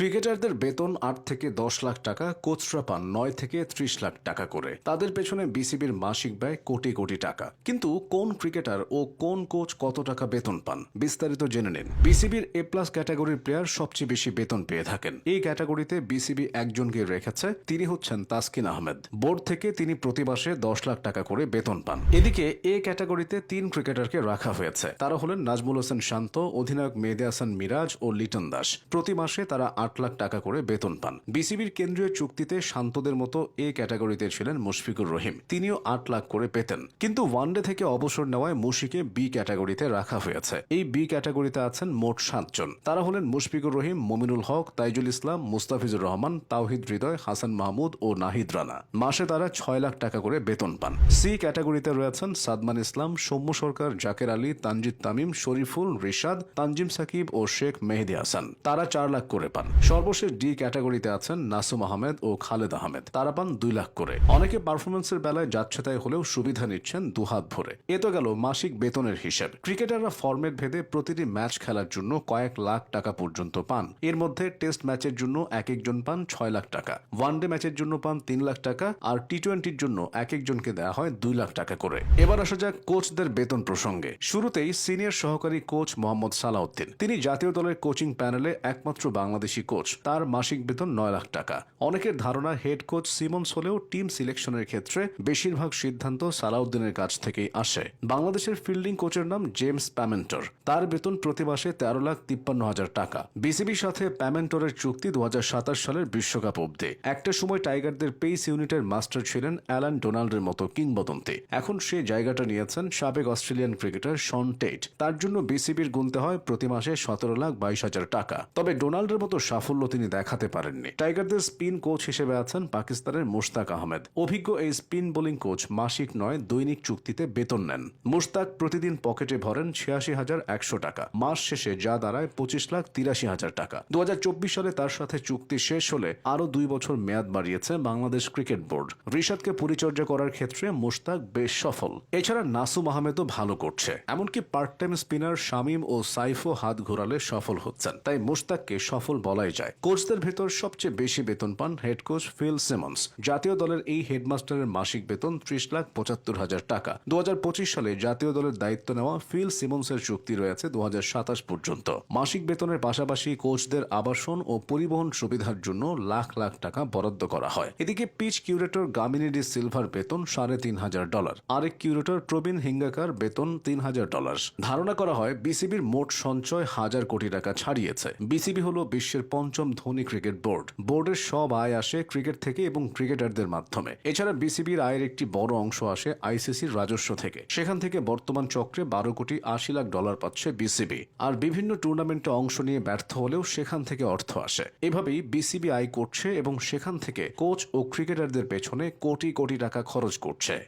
ক্রিকেটারদের বেতন আট থেকে দশ লাখ টাকা, কোচরা পান নয় থেকে ত্রিশ লাখ টাকা করে। তাদের পেছনে বিসিবির মাসিক ব্যয় কোটি কোটি টাকা। কিন্তু কোন ক্রিকেটার ও কোন কোচ কত টাকা বেতন পান, বিস্তারিত জেনে নিন। বিসিবির এ প্লাস ক্যাটাগরির প্লেয়ার সবচেয়ে বেশি বেতন পেয়ে থাকেন। এই ক্যাটাগরিতে বিসিবি একজনকে রেখেছে, তিনি হচ্ছেন তাসকিন আহমেদ। বোর্ড থেকে তিনি প্রতি মাসে দশ লাখ টাকা করে বেতন পান। এদিকে এ ক্যাটাগরিতে তিন ক্রিকেটারকে রাখা হয়েছে। তারা হলেন নাজমুল হোসেন শান্ত, অধিনায়ক মেহেদে হাসান মিরাজ ও লিটন দাস। প্রতি মাসে তারা আট লাখ টাকা করে বেতন পান। বিসিবির কেন্দ্রীয় চুক্তিতে শান্তদের মতো এ ক্যাটাগরিতে ছিলেন মুশফিকুর রহিম। তিনিও আট লাখ করে পেতেন। কিন্তু ওয়ানডে থেকে অবসর নেওয়ায় মুশিকে বি ক্যাটাগরিতে রাখা হয়েছে। এই বি ক্যাটাগরিতে আছেন মোট সাতজন তারা হলেন মুশফিকুর রহিম, মমিনুল হক, তাইজুল ইসলাম, মুস্তাফিজুর রহমান, তাওহিদ হৃদয়, হাসান মাহমুদ ও নাহিদ রানা। মাসে তারা ছয় লাখ টাকা করে বেতন পান। সি ক্যাটাগরিতে রয়েছেন সাদমান ইসলাম, সৌম্য সরকার, জাকের আলী, তানজিদ তামিম, শরীফুল, রিশাদ, তানজিম সাকিব ও শেখ মেহেদি হাসান। তারা চার লাখ করে পান। সর্বশেষ ডি ক্যাটাগরিতে আছেন নাসুম আহমেদ ও খালেদ আহমেদ। তারা পান দুই লাখ করে। অনেকে পারফরমেন্সের বেলায় যাচ্ছে তাই হলেও সুবিধা নিচ্ছেন দুহাত ভরে। এ তো গেল মাসিক বেতনের হিসেব। ক্রিকেটাররা ফর্মেট ভেদে প্রতিটি ম্যাচ খেলার জন্য কয়েক লাখ টাকা পর্যন্ত পান। এর মধ্যে টেস্ট ম্যাচের জন্য এক একজন পান ছয় লাখ টাকা। ওয়ানডে ম্যাচের জন্য পান তিন লাখ টাকা আর টি টোয়েন্টির জন্য এক একজনকে দেওয়া হয় দুই লাখ টাকা করে। এবার আসা যাক কোচদের বেতন প্রসঙ্গে। শুরুতেই সিনিয়র সহকারী কোচ মোহাম্মদ সালাউদ্দিন। তিনি জাতীয় দলের কোচিং প্যানেলে একমাত্র বাংলাদেশি কোচ, তার মাসিক বেতন নয় লাখ টাকা। অনেকের ধারণা হেড কোচ সিমন্স হলেও টিম সিলেকশনের ক্ষেত্রে বেশিরভাগ সিদ্ধান্ত সালাউদ্দিনের কাছ থেকেই আসে। বাংলাদেশের ফিল্ডিং কোচের নাম জেমস প্যামেন্টর। তার বেতন প্রতি মাসে তেরো লাখ তিপ্পান্ন হাজার টাকা। বিসিবির সাথে প্যামেন্টরের চুক্তি দু সালের বিশ্বকাপ অব্দি একটা সময় টাইগারদের পেইস ইউনিটের মাস্টার ছিলেন অ্যালান ডোনাল্ডের মতো কিংবদন্তি। এখন সে জায়গাটা নিয়েছেন সাবেক অস্ট্রেলিয়ান ক্রিকেটার শন টেট তার জন্য বিসিবির গুনতে হয় প্রতি মাসে সতেরো লাখ বাইশ হাজার টাকা। তবে ডোনাল্ডের মতো সাফল্য তিনি দেখাতে পারেননি। টাইগারদের স্পিন কোচ হিসেবে আছেন পাকিস্তানের মুশতাক আহমেদ। অভিজ্ঞ এই স্পিন বোলিং কোচ মাসিক নয়, দৈনিক চুক্তিতে বেতন নেন। মুশতাক প্রতিদিন পকেটে ভরেন ছিয়াশি হাজার একশো টাকা। মাস শেষে যা দাঁড়ায় পঁচিশ লাখ তিরাশি হাজার টাকা। দু সালে তার সাথে চুক্তি শেষ হলে আরও দুই বছর মেয়াদ বাড়িয়েছে বাংলাদেশ ক্রিকেট বোর্ড। রিশাদকে পরিচর্যা করার ক্ষেত্রে মুশতাক বেশ সফল। এছাড়া নাসুম আহমেদও ভালো করছে। এমনকি পার্ট টাইম স্পিনার শামীম ও সাইফও হাত ঘোরালে সফল হচ্ছেন। তাই মুশতাককে সফল বলাই যায়। কোচদের ভেতর সবচেয়ে বেশি বেতন পান হেড কোচ ফিল সিমন্স জাতীয় দলের এই হেডমাস্টারের মাসিক বেতন ত্রিশ লাখ পঁচাত্তর হাজার টাকা। দু সালে জাতীয় দলের দায়িত্ব নেওয়া ফিল সিমন্সের চুক্তি রয়েছে দু পর্যন্ত। মাসিক বেতনের পাশাপাশি কোচদের আবাসন ও পরিবহন সুবিধার জন্য লাখ লাখ টাকা বরাদ্দ করা হয়। এদিকে পিচ কিউরেটর গামিনী ডি সিলভার বেতন সাড়ে তিন হাজার ডলার। আরেক কিউরেটর প্রবীণ হিঙ্গাকার বেতন তিন হাজার ডলার। ধারণা করা হয়, বিসিবির মোট সঞ্চয় হাজার কোটি টাকা ছাড়িয়েছে। বিসিবি হলো বিশ্বের পঞ্চম ধনী ক্রিকেট বোর্ড। বোর্ডের সব আয় আসে ক্রিকেট থেকে এবং ক্রিকেটারদের মাধ্যমে। এছাড়া বিসিবির আয়ের একটি বড় অংশ আসে আইসিসির রাজস্ব থেকে। সেখান থেকে বর্তমান চক্রে বারো কোটি আশি লাখ ডলার পাচ্ছে বিসিবি। আর বিভিন্ন টুর্নামেন্টে অংশ নিয়ে ব্যর্থ হলেও সেখান থেকে অর্থ আসে। এভাবেই বিসিবি আয় করছে এবং সেখান থেকে কোচ ও ক্রিকেটারদের পেছনে কোটি কোটি টাকা খরচ করছে।